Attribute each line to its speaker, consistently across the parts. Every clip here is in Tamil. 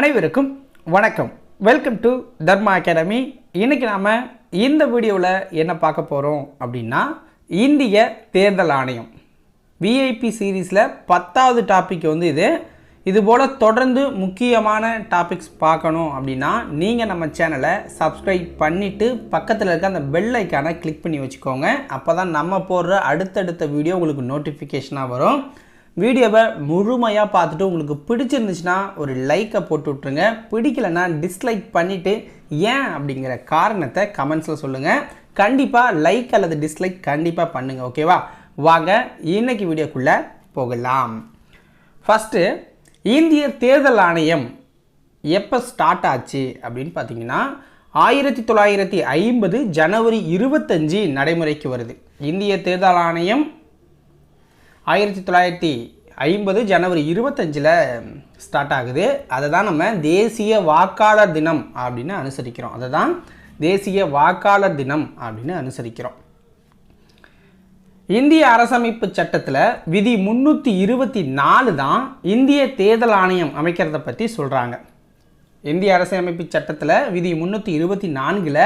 Speaker 1: அனைவருக்கும் வணக்கம். வெல்கம் டு தர்மா அகாடமி இன்றைக்கி நாம் இந்த வீடியோவில் என்ன பார்க்க போகிறோம் அப்படின்னா இந்திய தேர்தல் ஆணையம். விஐபி சீரீஸில் பத்தாவது டாபிக் வந்து இது. இது போல் தொடர்ந்து முக்கியமான டாபிக்ஸ் பார்க்கணும் அப்படின்னா நீங்கள் நம்ம சேனலை சப்ஸ்கிரைப் பண்ணிவிட்டு பக்கத்தில் இருக்க அந்த பெல் ஐக்கானை கிளிக் பண்ணி வச்சுக்கோங்க. அப்போ தான் நம்ம போடுற அடுத்தடுத்த வீடியோ உங்களுக்கு நோட்டிஃபிகேஷனாக வரும். வீடியோவை முழுமையாக பார்த்துட்டு உங்களுக்கு பிடிச்சிருந்துச்சுன்னா ஒரு லைக்கை போட்டு விட்ருங்க பிடிக்கலைன்னா டிஸ்லைக் பண்ணிவிட்டு ஏன் அப்படிங்கிற காரணத்தை கமெண்ட்ஸில் சொல்லுங்கள் கண்டிப்பாக லைக் அல்லது டிஸ்லைக் கண்டிப்பாக பண்ணுங்கள் ஓகேவா வாங்க இன்னைக்கு வீடியோக்குள்ளே போகலாம். ஃபஸ்ட்டு இந்திய தேர்தல் ஆணையம் எப்போ ஸ்டார்ட் ஆச்சு அப்படின்னு பார்த்தீங்கன்னா ஆயிரத்தி தொள்ளாயிரத்தி ஐம்பது ஜனவரி இருபத்தஞ்சி நடைமுறைக்கு வருது. இந்திய தேர்தல் ஆணையம் ஆயிரத்தி தொள்ளாயிரத்தி ஐம்பது ஜனவரி இருபத்தஞ்சில் ஸ்டார்ட் ஆகுது. அதை தான் நம்ம தேசிய வாக்காளர் தினம் அப்படின்னு அனுசரிக்கிறோம். அதை தான் தேசிய வாக்காளர் தினம் அப்படின்னு அனுசரிக்கிறோம். இந்திய அரசமைப்பு சட்டத்தில் விதி முந்நூற்றி இருபத்தி நாலு தான் இந்திய தேர்தல் ஆணையம் அமைக்கிறத பற்றி சொல்கிறாங்க இந்திய அரசமைப்பு சட்டத்தில் விதி முந்நூற்றி இருபத்தி நான்கில்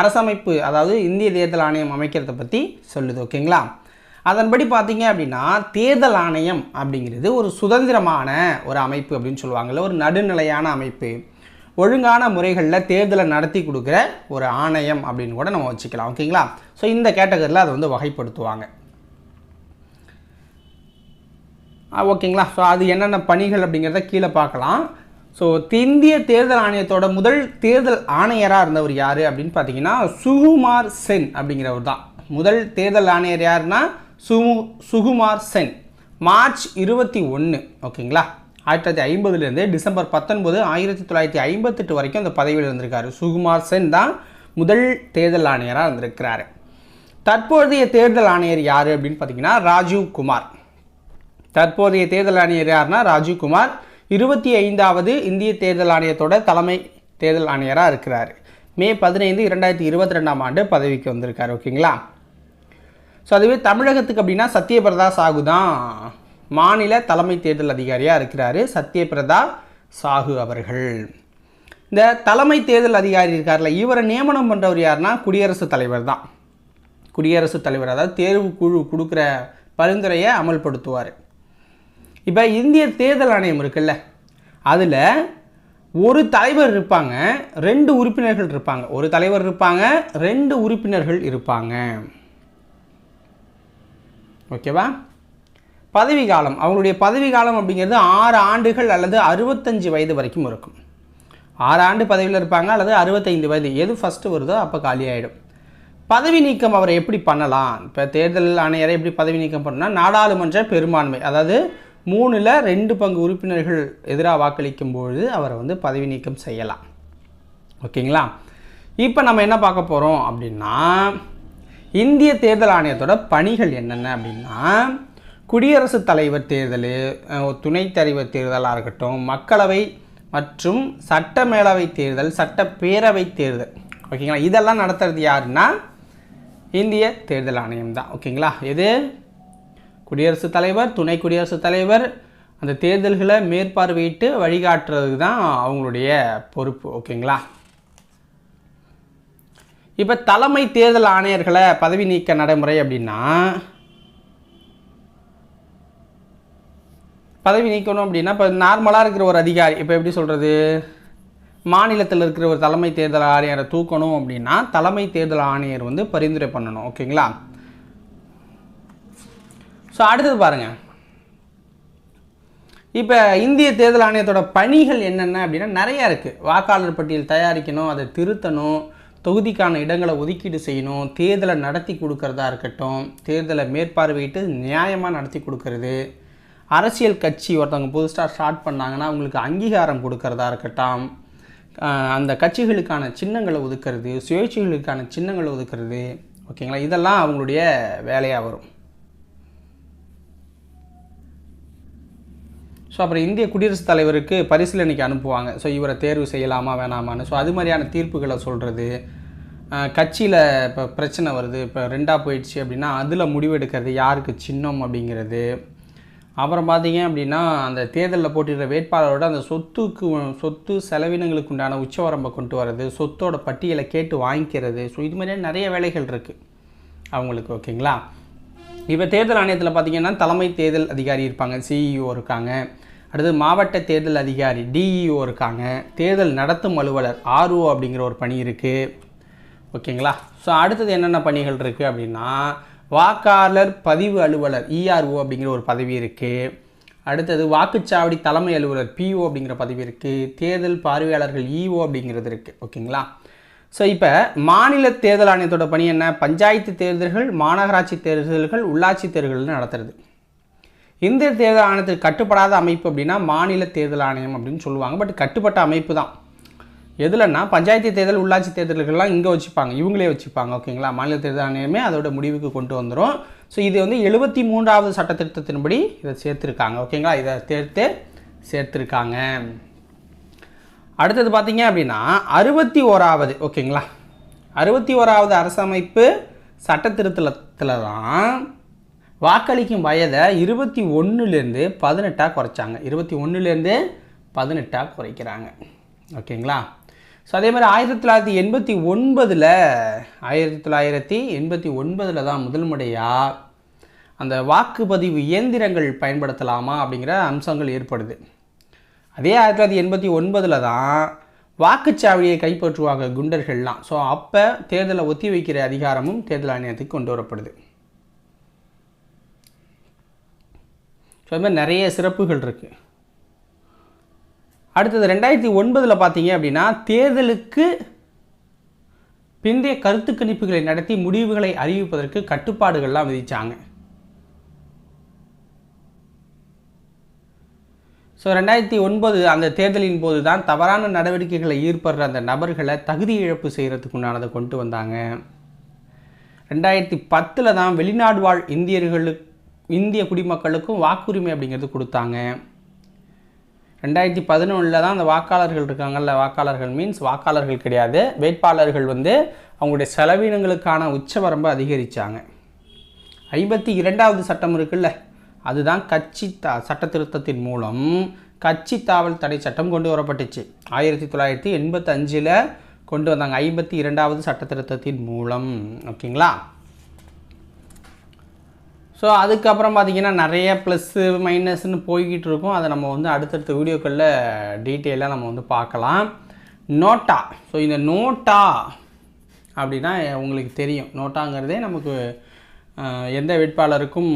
Speaker 1: அரசமைப்பு அதாவது இந்திய தேர்தல் ஆணையம் அமைக்கிறத பற்றி சொல்லுது ஓகேங்களா? அதன்படி பார்த்தீங்க அப்படின்னா தேர்தல் ஆணையம் அப்படிங்கிறது ஒரு சுதந்திரமான ஒரு அமைப்பு அப்படின்னு சொல்லுவாங்கள்ல ஒரு நடுநிலையான அமைப்பு. ஒழுங்கான முறைகளில் தேர்தலை நடத்தி கொடுக்குற ஒரு ஆணையம் அப்படின்னு கூட நம்ம வச்சுக்கலாம் ஓகேங்களா? ஸோ இந்த கேட்டகரியில் அதை வந்து வகைப்படுத்துவாங்க. ஓகேங்களா? ஸோ அது என்னென்ன பணிகள் அப்படிங்கிறத கீழே பார்க்கலாம். ஸோ இந்திய தேர்தல் ஆணையத்தோட முதல் தேர்தல் ஆணையராக இருந்தவர் யார் அப்படின்னு பார்த்தீங்கன்னா சுகுமார் சென் அப்படிங்கிறவர் தான். முதல் தேர்தல் ஆணையர் யாருன்னா சுமு சுகுமார் சென். மார்ச் இருபத்தி ஒன்று ஓகேங்களா? ஆயிரத்தி தொள்ளாயிரத்தி ஐம்பதுலேருந்து டிசம்பர் பத்தொன்பது ஆயிரத்தி தொள்ளாயிரத்தி ஐம்பத்தெட்டு வரைக்கும் அந்த பதவியில் இருந்திருக்காரு. சுகுமார் சென் தான் முதல் தேர்தல் ஆணையராக இருந்திருக்கிறாரு. தற்போதைய தேர்தல் ஆணையர் யார் அப்படின்னு பார்த்தீங்கன்னா ராஜீவ் குமார். தற்போதைய தேர்தல் ஆணையர் யாருன்னா ராஜீவ்குமார் இருபத்தி ஐந்தாவது இந்திய தேர்தல் ஆணையத்தோட தலைமை தேர்தல் ஆணையராக இருக்கிறார். மே பதினைந்து இரண்டாயிரத்தி இருபத்தி ரெண்டாம் ஆண்டு பதவிக்கு வந்திருக்காரு ஓகேங்களா? ஸோ அதுவே தமிழகத்துக்கு அப்படின்னா சத்யபிரதா சாகு தான். மாநில தலைமை தேர்தல் அதிகாரியாக இருக்கிறாரு சத்யபிரதா சாகு அவர்கள். இந்த தலைமை தேர்தல் அதிகாரி இருக்கார்ல இவரை நியமனம் பண்ணுறவர் யாருன்னா குடியரசுத் தலைவர் தான். குடியரசுத் தலைவர் அதாவது தேர்வு குழு கொடுக்குற பரிந்துரையை அமல்படுத்துவார். இப்போ இந்திய தேர்தல் ஆணையம் இருக்குல்ல அதில் ஒரு தலைவர் இருப்பாங்க ரெண்டு உறுப்பினர்கள் இருப்பாங்க. ஒரு தலைவர் இருப்பாங்க ரெண்டு உறுப்பினர்கள் இருப்பாங்க. ஓகேவா? பதவி காலம் அவங்களுடைய பதவி காலம் அப்படிங்கிறது ஆறு ஆண்டுகள் அல்லது அறுபத்தஞ்சு வயது வரைக்கும் இருக்கும். ஆறு ஆண்டு பதவியில் இருப்பாங்க அல்லது அறுபத்தைந்து வயது. எது ஃபஸ்ட்டு வருதோ அப்போ காலியாயிடும். பதவி நீக்கம் அவரை எப்படி பண்ணலாம்? இப்போ தேர்தல் ஆணையரை எப்படி பதவி நீக்கம் பண்ணணும்னா நாடாளுமன்ற பெரும்பான்மை அதாவது மூணில் ரெண்டு பங்கு உறுப்பினர்கள் எதிராக வாக்களிக்கும் பொழுது அவரை வந்து பதவி நீக்கம் செய்யலாம். ஓகேங்களா? இப்போ நம்ம என்ன பார்க்க போகிறோம் அப்படின்னா இந்திய தேர்தல் ஆணையத்தோட பணிகள் என்னென்ன அப்படின்னா குடியரசுத் தலைவர் தேர்தல் துணைத் தலைவர் தேர்தலாக இருக்கட்டும் மக்களவை மற்றும் சட்டமேலவை தேர்தல் சட்டப்பேரவை தேர்தல். ஓகேங்களா இதெல்லாம் நடத்துறது யாருன்னா இந்திய தேர்தல் ஆணையம் தான். ஓகேங்களா எது? குடியரசுத் தலைவர் துணை குடியரசுத் தலைவர் அந்த தேர்தல்களை மேற்பார்வையிட்டு வழிகாட்டுறதுக்கு தான் அவங்களுடைய பொறுப்பு. ஓகேங்களா இப்போ தலைமை தேர்தல் ஆணையர்களை பதவி நீக்க நடைமுறை அப்படின்னா பதவி நீக்கணும் அப்படின்னா இப்போ நார்மலாக இருக்கிற ஒரு அதிகாரி இப்போ எப்படி சொல்கிறது மாநிலத்தில் இருக்கிற ஒரு தலைமை தேர்தல் ஆணையரை தூக்கணும் அப்படின்னா தலைமை தேர்தல் ஆணையர் வந்து பரிந்துரை பண்ணணும் ஓகேங்களா? ஸோ அடுத்தது பாருங்கள் இப்போ இந்திய தேர்தல் ஆணையத்தோட பணிகள் என்னென்ன அப்படின்னா நிறையா இருக்குது வாக்காளர் பட்டியல் தயாரிக்கணும் அதை திருத்தணும் தொகுதிக்கான இடங்களை ஒதுக்கீடு செய்யணும் தேர்தலை நடத்தி கொடுக்கறதா இருக்கட்டும் தேர்தலை மேற்பார்வையிட்டு நியாயமாக நடத்தி கொடுக்கறது. அரசியல் கட்சி ஒருத்தவங்க புதுசாக ஸ்டார்ட் பண்ணாங்கன்னா அவங்களுக்கு அங்கீகாரம் கொடுக்கறதா இருக்கட்டும். அந்த கட்சிகளுக்கான சின்னங்களை ஒதுக்கிறது சுயேட்சைகளுக்கான சின்னங்களை ஒதுக்கிறது. ஓகேங்களா? இதெல்லாம் அவங்களுடைய வேலையாக வரும். ஸோ அப்புறம் இந்திய குடியரசுத் தலைவருக்கு பரிசீலனைக்கு அனுப்புவாங்க. ஸோ இவரை தேர்வு செய்யலாமா வேணாமான்னு. ஸோ அது மாதிரியான தீர்ப்புகளை சொல்கிறது கட்சியில் இப்போ பிரச்சனை வருது. இப்போ ரெண்டாக போயிடுச்சு அப்படின்னா அதில் முடிவெடுக்கிறது யாருக்கு சின்னம் அப்படிங்கிறது. அப்புறம் பார்த்தீங்க அப்படின்னா அந்த தேர்தலில் போட்டிடுற வேட்பாளரோட அந்த சொத்துக்கு சொத்து செலவினங்களுக்கு உண்டான உச்சவரம்பை கொண்டு வர்றது சொத்தோட பட்டியலை கேட்டு வாங்கிக்கிறது. ஸோ இது மாதிரியான நிறைய வேலைகள் இருக்குது அவங்களுக்கு ஓகேங்களா? இப்போ தேர்தல் ஆணையத்தில் பார்த்தீங்கன்னா தலைமை தேர்தல் அதிகாரி இருப்பாங்க சிஇஓ இருக்காங்க. அடுத்து மாவட்ட தேர்தல் அதிகாரி டிஇஓ இருக்காங்க. தேர்தல் நடத்தும் அலுவலர் ஆர்ஓ அப்படிங்கிற ஒரு பணி இருக்குது ஓகேங்களா? ஸோ அடுத்தது என்னென்ன பணிகள் இருக்குது அப்படின்னா வாக்காளர் பதிவு அலுவலர் இஆர்ஓ அப்படிங்கிற ஒரு பதவி இருக்குது அடுத்தது வாக்குச்சாவடி தலைமை அலுவலர் பிஓ அப்படிங்கிற பதவி இருக்குது தேர்தல் பார்வையாளர்கள் இஓ அப்படிங்கிறது இருக்குது ஓகேங்களா? ஸோ இப்போ மாநில தேர்தல் ஆணையத்தோட பணி என்ன? பஞ்சாயத்து தேர்தல்கள் மாநகராட்சி தேர்தல்கள் உள்ளாட்சி தேர்தல்கள்னு நடத்துறது. இந்திய தேர்தல் ஆணையத்துக்கு கட்டுப்படாத அமைப்பு அப்படின்னா மாநில தேர்தல் ஆணையம் அப்படின்னு சொல்லுவாங்க. பட் கட்டுப்பட்ட அமைப்பு தான். எதுலன்னா பஞ்சாயத்து தேர்தல் உள்ளாட்சி தேர்தல்கள்லாம் இங்கே வச்சுப்பாங்க. இவங்களே வச்சுப்பாங்க ஓகேங்களா? மாநில தேர்தல் ஆணையமே அதோட முடிவுக்கு கொண்டு வந்துடும் ஸோ இது வந்து எழுபத்தி மூன்றாவது சட்டத்திட்டத்தின்படி இதை சேர்த்துருக்காங்க ஓகேங்களா? இதை சேர்த்து சேர்த்துருக்காங்க. அடுத்தது பார்த்தீங்க அப்படின்னா அறுபத்தி ஓராவது ஓகேங்களா? அறுபத்தி ஓராவது அரசமைப்பு சட்ட திருத்தலத்தில் தான் வாக்களிக்கும் வயதை இருபத்தி ஒன்றுலேருந்து பதினெட்டாக குறைச்சாங்க. இருபத்தி ஒன்றுலேருந்து பதினெட்டாக குறைக்கிறாங்க. ஓகேங்களா? ஸோ அதே மாதிரி ஆயிரத்தி தொள்ளாயிரத்தி எண்பத்தி ஒன்பதில் ஆயிரத்தி தொள்ளாயிரத்தி எண்பத்தி ஒன்பதில் தான் முதல் முறையாக அந்த வாக்குப்பதிவு இயந்திரங்கள் பயன்படுத்தலாமா அப்படிங்கிற அம்சங்கள் ஏற்படுது. அதே ஆயிரத்தி தொள்ளாயிரத்தி எண்பத்தி ஒன்பதில் தான் வாக்குச்சாவடியை கைப்பற்றுவாங்க குண்டர்கள்லாம். ஸோ அப்போ தேர்தலை ஒத்தி வைக்கிற அதிகாரமும் தேர்தல் ஆணையத்துக்கு கொண்டு வரப்படுது. ஸோ அது மாதிரி நிறைய சிறப்புகள் இருக்குது அடுத்தது ரெண்டாயிரத்தி ஒன்பதில் பார்த்தீங்க அப்படின்னா தேர்தலுக்கு பிந்தைய கருத்து கணிப்புகளை நடத்தி முடிவுகளை அறிவிப்பதற்கு கட்டுப்பாடுகள்லாம் விதித்தாங்க ஸோ ரெண்டாயிரத்தி ஒன்பது அந்த தேர்தலின் போது தான் தவறான நடவடிக்கைகளை ஈடுபடுற அந்த நபர்களை தகுதி இழப்பு செய்கிறதுக்கு உண்டானதை கொண்டு வந்தாங்க. ரெண்டாயிரத்தி பத்தில் தான் வெளிநாடு வாழ் இந்தியர்களுக்கு இந்திய குடிமக்களுக்கும் வாக்குரிமை அப்படிங்கிறது கொடுத்தாங்க. ரெண்டாயிரத்தி பதினொன்றில் தான் அந்த வாக்காளர்கள் இருக்காங்கல்ல வாக்காளர்கள் மீன்ஸ் வாக்காளர்கள் கிடையாது. வேட்பாளர்கள் வந்து அவங்களுடைய செலவினங்களுக்கான உச்சவரம்பை அதிகரித்தாங்க ஐம்பத்தி இரண்டாவது சட்டம் இருக்குல்ல அதுதான் கட்சி தா சட்ட திருத்தத்தின் மூலம் கட்சி தாவல் தடை சட்டம் கொண்டு வரப்பட்டுச்சு. ஆயிரத்தி தொள்ளாயிரத்தி எண்பத்தஞ்சில் கொண்டு வந்தாங்க ஐம்பத்தி இரண்டாவது சட்ட திருத்தத்தின் மூலம். ஓகேங்களா? ஸோ அதுக்கப்புறம் பார்த்திங்கன்னா நிறைய ப்ளஸ்ஸு மைனஸ்னு போய்கிட்டு இருக்கும். அதை நம்ம வந்து அடுத்தடுத்த வீடியோக்களில் டீட்டெயிலாக நம்ம வந்து பார்க்கலாம். நோட்டா ஸோ இந்த நோட்டா அப்படின்னா உங்களுக்கு தெரியும். நோட்டாங்கிறதே நமக்கு எந்த வேட்பாளருக்கும்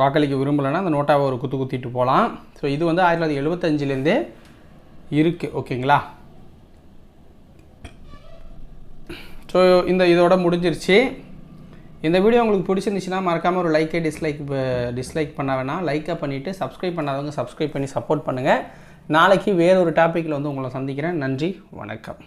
Speaker 1: வாக்களிக்க விரும்பலைன்னா அந்த நோட்டாவை ஒரு குத்து குத்திட்டு போகலாம். ஸோ இது வந்து ஆயிரத்தி தொள்ளாயிரத்தி எழுபத்தஞ்சிலேருந்தே இருக்குது ஓகேங்களா? ஸோ இந்த இதோட முடிஞ்சிருச்சு. இந்த வீடியோ உங்களுக்கு பிடிச்சிருந்துச்சுன்னா மறக்காமல் ஒரு லைக்கே டிஸ்லைக் டிஸ்லைக் பண்ண வேணாம். லைக்கை பண்ணிவிட்டு சப்ஸ்கிரைப் பண்ணாதவங்க சப்ஸ்கிரைப் பண்ணி சப்போர்ட் பண்ணுங்கள் நாளைக்கு வேறொரு டாப்பிக்கில் வந்து உங்களை சந்திக்கிறேன். நன்றி வணக்கம்.